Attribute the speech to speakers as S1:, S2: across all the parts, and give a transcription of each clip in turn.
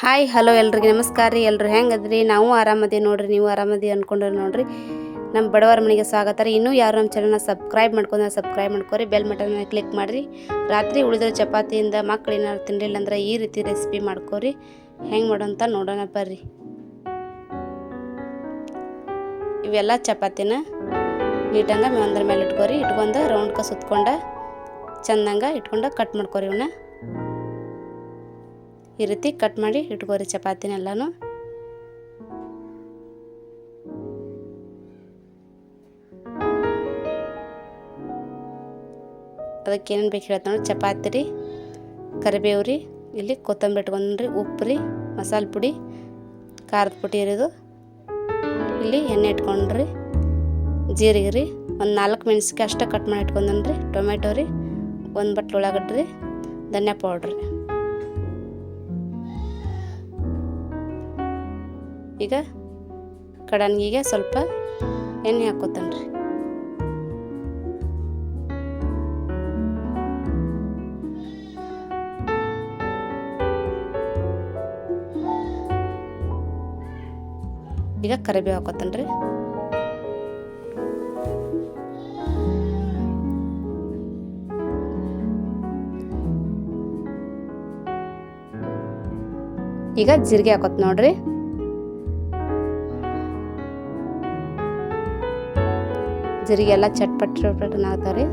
S1: Hi, hello ಎಲ್ರಿಗೆ ನಮಸ್ಕಾರ ರೀ. ಎಲ್ಲರೂ ಹೆಂಗದ್ರಿ? ನಾವು ಆರಾಮದಿ ನೋಡ್ರಿ, ನೀವು ಆರಾಮದಿ ಅಂದ್ಕೊಂಡ್ರಿ ನೋಡ್ರಿ. ನಮ್ಮ ಬಡವರ ಮನೆಗೆ ಸ್ವಾಗತ ರೀ. ಇನ್ನೂ ಯಾರು ನಮ್ಮ ಚಾನಲ್ನ ಸಬ್ಸ್ಕ್ರೈಬ್ ಮಾಡ್ಕೊಂಡ್ರೆ ಸಬ್ಸ್ಕ್ರೈಬ್ ಮಾಡ್ಕೊರಿ ಬೆಲ್ ಬಟನ್ನ ಕ್ಲಿಕ್ ಮಾಡಿರಿ. ರಾತ್ರಿ ಉಳಿದ್ರೆ ಚಪಾತಿಯಿಂದ ಮಕ್ಕಳು ಏನಾದ್ರು ತಿನ್ನಲಿಲ್ಲ ಅಂದ್ರೆ ಈ ರೀತಿ ರೆಸಿಪಿ ಮಾಡ್ಕೊರಿ. ಹೆಂಗೆ ಮಾಡೋಂತ ನೋಡೋಣ ಬರ್ರಿ. ಇವೆಲ್ಲ ಚಪಾತಿನ ನೀಟಂಗ ಒಂದ್ರ ಮೇಲೆ ಇಟ್ಕೊರಿ. ಇಟ್ಕೊಂಡು ರೌಂಡ್ಕ ಸುತ್ಕೊಂಡ ಚಂದಂಗೆ ಇಟ್ಕೊಂಡು ಕಟ್ ಮಾಡ್ಕೊರಿ ಇವನ್ನ ಈ ರೀತಿ ಕಟ್ ಮಾಡಿ ಇಟ್ಕೋರಿ ಚಪಾತಿನೆಲ್ಲನೂ. ಅದಕ್ಕೆ ಏನೇನು ಬೇಕು ಹೇಳ್ತಾ ನೋಡಿ. ಚಪಾತಿ ರೀ, ಕರಿಬೇವು ರೀ, ಇಲ್ಲಿ ಕೊತ್ತಂಬರಿ ಇಟ್ಕೊಂಡ್ರಿ ಉಪ್ಪು ರೀ, ಮಸಾಲೆ ಪುಡಿ, ಖಾರದ ಪುಡಿ ಇರೋದು ಇಲ್ಲಿ ಎಣ್ಣೆ ಇಟ್ಕೊಂಡ್ರಿ ಜೀರಿಗೆ ರೀ, ಒಂದು ನಾಲ್ಕು ಮೆಣಸಿಗೆ ಅಷ್ಟೇ ಕಟ್ ಮಾಡಿ ಇಟ್ಕೊಂಡನ್ರಿ ಟೊಮೆಟೊ ರೀ, ಒಂದು ಬಟ್ಲು ಉಳ್ಳಾಗಡ್ಡಿ ರೀ, ಧನ್ಯಾ ಪೌಡ್ರಿ ಈಗ ಕಡನ್ಗಿಗೆ ಸ್ವಲ್ಪ ಎಣ್ಣೆ ಹಾಕೋತಾನ್ರಿ. ಈಗ ಕರಿಬೇವು ಹಾಕೋತಾನ್ರಿ. ಈಗ ಜೀರಿಗೆ ಹಾಕೋತ್ ನೋಡ್ರಿ. ಜೀರಿಗೆ ಎಲ್ಲ ಚಟ್ಪಟ್ ಆಗ್ತಾವ್ರಿ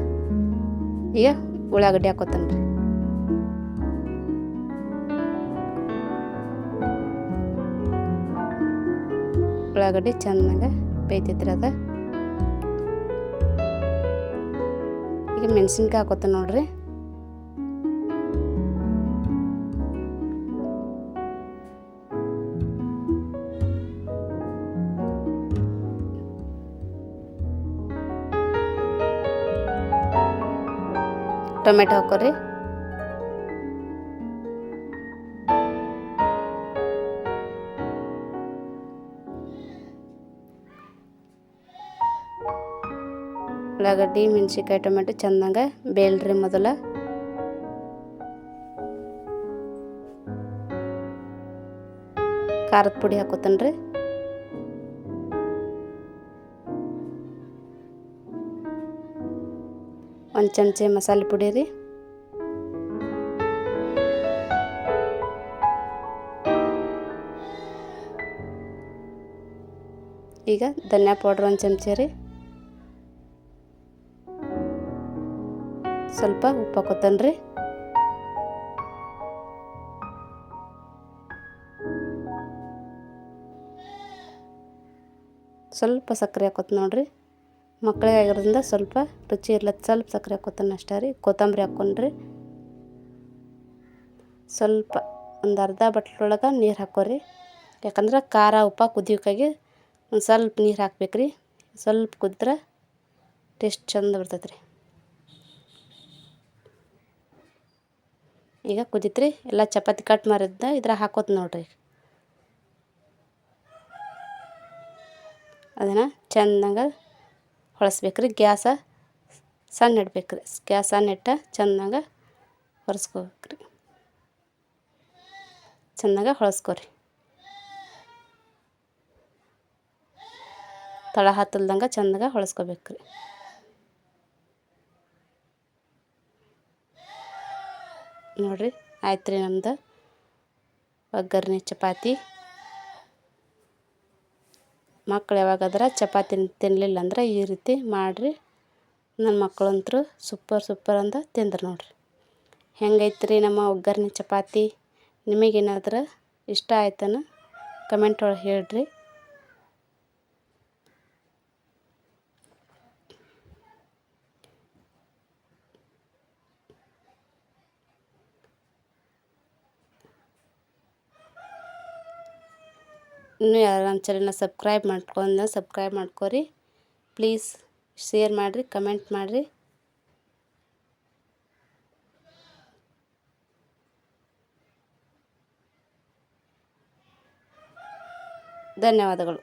S1: ಈಗ ಉಳ್ಳಾಗಡ್ಡಿ ಹಾಕೋತಾನ್ರಿ. ಉಳ್ಳಾಗಡ್ಡಿ ಚೆನ್ನಾಗ ಬೇಯ್ತೈತ್ರಿ ಅದ. ಈಗ ಮೆಣಸಿನ್ಕಾಯಿ ಹಾಕೋತ ನೋಡ್ರಿ. ಟೊಮೆಟೊ ಹಾಕೋರಿ. ಉಳ್ಳಾಗಡ್ಡಿ ಮೆಣಸಿನ್ಕಾಯಿ ಟೊಮೆಟೊ ಚಂದಂಗ ಬೇಳ್ರಿ ಮೊದಲ. ಖಾರದ ಪುಡಿ ಹಾಕೋತನ್ರಿ. ಒಂದು ಚಮಚೆ ಮಸಾಲೆ ಪುಡಿ ರೀ ಈಗ ಧನಿಯಾ ಪೌಡ್ರ್ ಒಂದು ಚಮಚೆ ರೀ ಸ್ವಲ್ಪ ಉಪ್ಪು ಹಾಕೋತಾನ್ರಿ ಸ್ವಲ್ಪ ಸಕ್ಕರೆ ಹಾಕೋತ ನೋಡ್ರಿ ಮಕ್ಕಳಿಗೆ ಆಗಿರೋದ್ರಿಂದ ಸ್ವಲ್ಪ ರುಚಿ ಇರ್ಲತ್ತ ಸ್ವಲ್ಪ ಸಕ್ಕರೆ ಹಾಕೋತಾನೆ ಅಷ್ಟೇ ರೀ. ಕೊತ್ತಂಬರಿ ಹಾಕ್ಕೊಂಡ್ರಿ ಸ್ವಲ್ಪ ಒಂದು ಅರ್ಧ ಬಟ್ಲೊಳಗೆ ನೀರು ಹಾಕೋರಿ. ಯಾಕಂದ್ರೆ ಖಾರ, ಉಪ್ಪ ಕುದಿಯೋಕ್ಕಾಗಿ ಒಂದು ಸ್ವಲ್ಪ ನೀರು ಹಾಕ್ಬೇಕು ರೀ. ಸ್ವಲ್ಪ ಕುದ್ರೆ ಟೇಸ್ಟ್ ಚಂದ ಬರ್ತೈತೆ ರೀ. ಈಗ ಕುದಿತ್ರಿ. ಎಲ್ಲ ಚಪಾತಿ ಕಟ್ ಮಾಡಿದ್ದ ಇದ್ರ ಹಾಕೋತ ನೋಡ್ರಿ. ಅದನ್ನು ಚೆಂದಂಗ ಹೊಳಸ್ಬೇಕ್ರಿ. ಗ್ಯಾಸ ಸಣ್ಣ ಇಡ್ಬೇಕ್ರಿ. ಗ್ಯಾಸ್ ಸಣ್ಣ ಇಟ್ಟ ಚೆಂದಂಗ ಹೊರಸ್ಕೋಬೇಕ್ರಿ. ಚೆಂದಾಗ ಹೊಳಸ್ಕೊರಿ. ತಳ ಹತ್ತಲ್ದಂಗೆ ಚೆಂದಾಗ ಹೊಳಸ್ಕೋಬೇಕ್ರಿ. ನೋಡಿರಿ ಆಯ್ತು ರೀ ನಮ್ದು ಒಗ್ಗರಣೆ ಚಪಾತಿ. ಮಕ್ಳು ಯಾವಾಗಾದ್ರೆ ಚಪಾತಿ ತಿನ್ನಲಿಲ್ಲ ಅಂದ್ರೆ ಈ ರೀತಿ ಮಾಡಿರಿ. ನನ್ನ ಮಕ್ಕಳಂತೂ ಸೂಪರ್ ಸೂಪರ್ ಅಂತ ತಿಂದ್ರು ನೋಡಿರಿ. ರೀ ನಮ್ಮ ಒಗ್ಗರಣೆ ಚಪಾತಿ? ನಿಮಗೇನಾದ್ರೂ ಇಷ್ಟ ಆಯ್ತನ? ಕಮೆಂಟ್ ಒಳಗೆ ಹೇಳ್ರಿ. ಇನ್ನೂ ಯಾರು ನಮ್ಮ ಚಾನಲ್ನ ಸಬ್ಸ್ಕ್ರೈಬ್ ಮಾಡ್ಕೊಂಡು ಸಬ್ಸ್ಕ್ರೈಬ್ ಮಾಡ್ಕೊರಿ. ಪ್ಲೀಸ್ ಶೇರ್ ಮಾಡಿರಿ ಕಮೆಂಟ್ ಮಾಡಿರಿ. ಧನ್ಯವಾದಗಳು.